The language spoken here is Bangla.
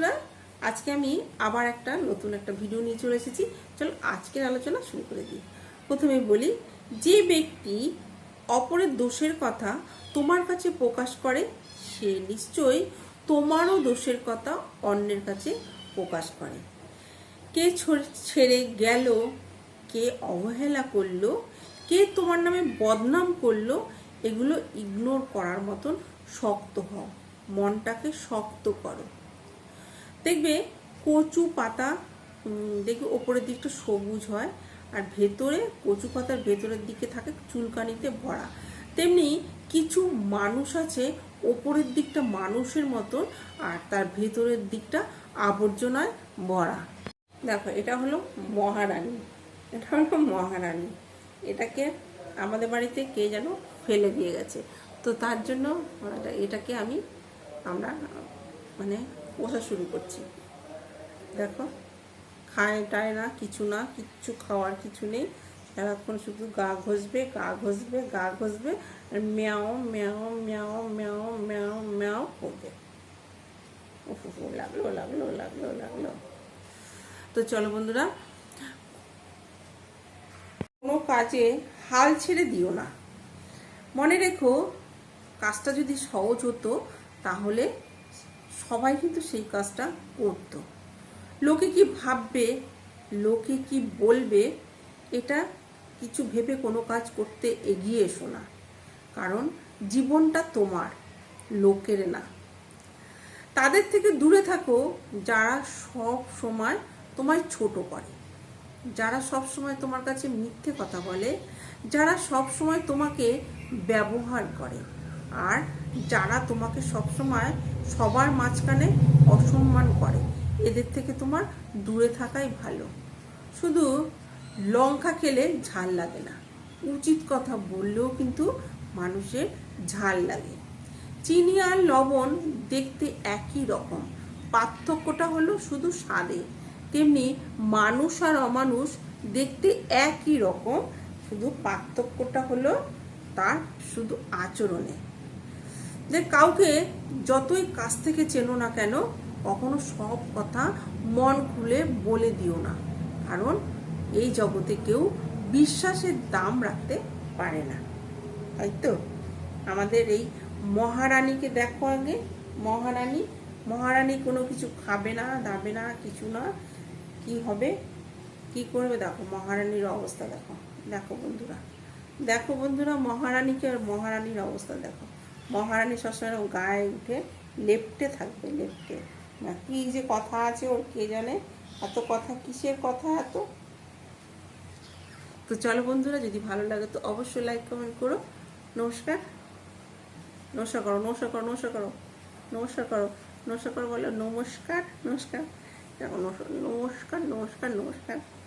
বন্ধুরা, আজকে আমি আবার একটা নতুন একটা ভিডিও নিয়ে চলে এসেছি। চলো আজকের আলোচনা শুরু করে দিই। প্রথমে বলি, যে ব্যক্তি অপরের দোষের কথা তোমার কাছে প্রকাশ করে, সে নিশ্চয়ই তোমারও দোষের কথা অন্যের কাছে প্রকাশ করে। কে ছেড়ে গেল, কে অবহেলা করল, কে তোমার নামে বদনাম করল, এগুলো ইগনোর করার মতন শক্ত হও। মনটাকে শক্ত করো। দেখবে কচু পাতা দেখবে ওপরের দিকটা সবুজ হয় আর ভেতরে কচু পাতার ভেতরের দিকে থাকে চুলকানিতে ভরা। তেমনি কিছু মানুষ আছে ওপরের দিকটা মানুষের মতন আর তার ভেতরের দিকটা আবর্জনায় ভরা। দেখো, এটা হলো মহারানী। এটা হলো মহারানী। এটাকে আমাদের বাড়িতে কে যেন ফেলে দিয়ে গেছে। তো তার জন্য এটাকে আমি আমরা মানে পোষা শুরু করছি। দেখো খায় টায় না কিছু না কিচ্ছু খাওয়ার কিছু নেই। সারাক্ষণ শুধু গা ঘষবে গা ঘষবে গা ঘষবে আর ম্যাও ম্যাও ম্যাও ম্যাও ম্যাও ম্যাও করবে। উফ, লাগল লাগল লাগল লাগল। তো চলো বন্ধুরা কোনো কাজে হাল ছেড়ে দিও না। মনে রেখো কাজটা যদি সহজ হতো তাহলে সবাই কিন্তু সেই কাজটা করতো। লোকে কি ভাববে, লোকে কি বলবে, এটা কিছু ভেবে কোনো কাজ করতে এগিয়ে এসো না। কারণ জীবনটা তোমার, লোকের না। তাদের থেকে দূরে থাকো, যারা সব সময় তোমায় ছোট করে। যারা সব সময় তোমার কাছে মিথ্যে কথা বলে, যারা সব সময় তোমাকে ব্যবহার করে। আর যারা তোমাকে সব সময় সবার মাঝখানে অসম্মান করে, এদের থেকে তোমার দূরে থাকাই ভালো। শুধু লঙ্কা খেলে ঝাল লাগে না, উচিত কথা বললেও কিন্তু মানুষের ঝাল লাগে। চিনি আর লবণ দেখতে একই রকম, পার্থক্যটা হলো শুধু স্বাদে। তেমনি মানুষ আর অমানুষ দেখতে একই রকম, শুধু পার্থক্যটা হলো তার শুধু আচরণে। যে কাউকে যতই কাছ থেকে চেনো না কেন, কখনো সব কথা মন খুলে বলে দিও না। কারণ এই জগতে কেউ বিশ্বাসের দাম রাখতে পারে না। তাই তো? আমাদের এই মহারানীকে দেখো আগে। মহারানী মহারানী কোনো কিছু খাবে না, দাবে না, কিছু না। কি হবে? কি করবে দেখো? মহারানীর অবস্থা দেখো। দেখো বন্ধুরা। দেখো বন্ধুরা, মহারানীকে আর মহারানীর অবস্থা দেখো। মহারানী সবসময় গায়ে উঠে লেপটে থাকবে, লেপটে। না, কি যে কথা আছে ওর কে জানে? এত কথা কিসের কথা এত? তো চলো বন্ধুরা, যদি ভালো লাগে তো অবশ্যই লাইক কমেন্ট করো। নমস্কার। নমস্কার করো নমস্কার করো নমস্কার করো। নমস্কার করো নমস্কার করো বলো, নমস্কার নমস্কার। নমস্কার নমস্কার নমস্কার নমস্কার।